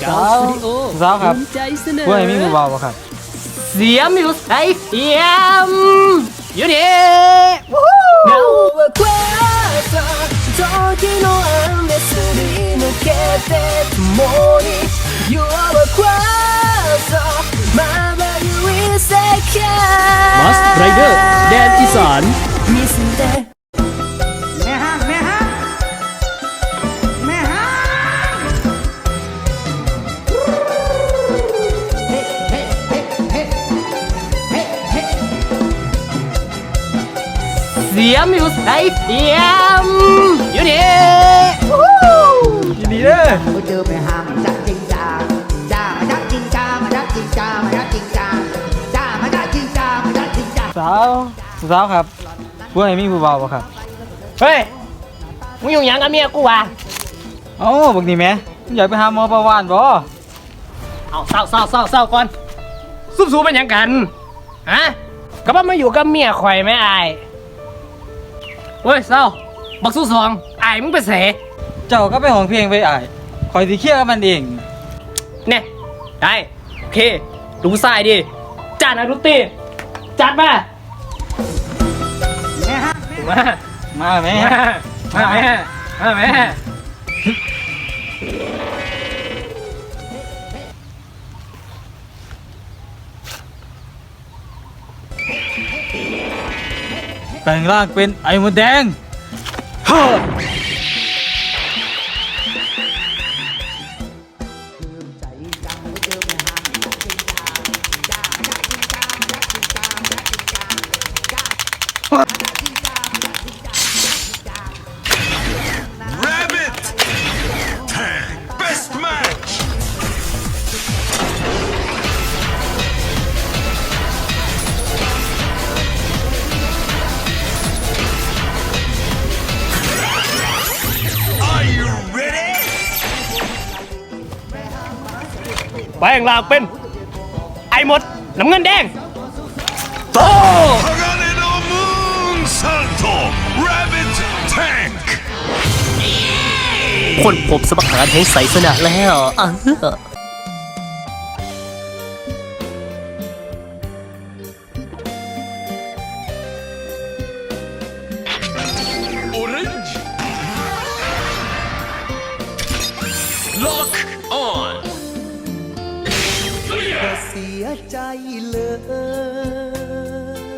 เก้าสาวครับใจเสนอว่ามีมือเบาะครับ เสียมีรถไอเสียมอยู่ดีวู้ฮู้มัสไรเดอร์แดนอีสาน เสียมอยู่ใส่เสียม อยู่นี่ยินดีเด้อเจอไปหามันจักจริงจ้าจามาจักจริงจ้ามาจักจริงจ้ามาจักจริงจ้าจามาจักจริงจ้ามาจักจริงจ้าสาวสาวครับผู้ให้มีผู้เบาบ่ครับ เฮ้ย มึงอยู่หยังกับเมียกูวะเอ้าบักนี่แม่มึงอยากไปหาหมอประวานบ่เอาเศร้าเศร้าเศร้าเศร้าก่อนซุบซูเป็นหยังกัน ฮะก็ว่ามาอยู่กับเมียข่อยไหมไอ้ เฮ้ยเศร้าบักสู้สองอายมึงไปเสเจ้าก็ไปห้องเพลงไปอ้ายคอยสิเคลียร์กับมันเอง เนี่ยได้โอเคดูสายดิจัดนะรุตตี้จัดมาถูกมามาแหม่มามาแม่มาแม่ แปลงร่างเป็นไอ้มดแดงเฮ้อ แปลงร่างเป็น ไอ้หมด น้ำเงินแดงโต Hagane no Moon Salto! Rabbit Tank! คนพบสมหารแห่งไสสนะแล้วอะเฮ้อ Orange! Lock on! เสียใจเลย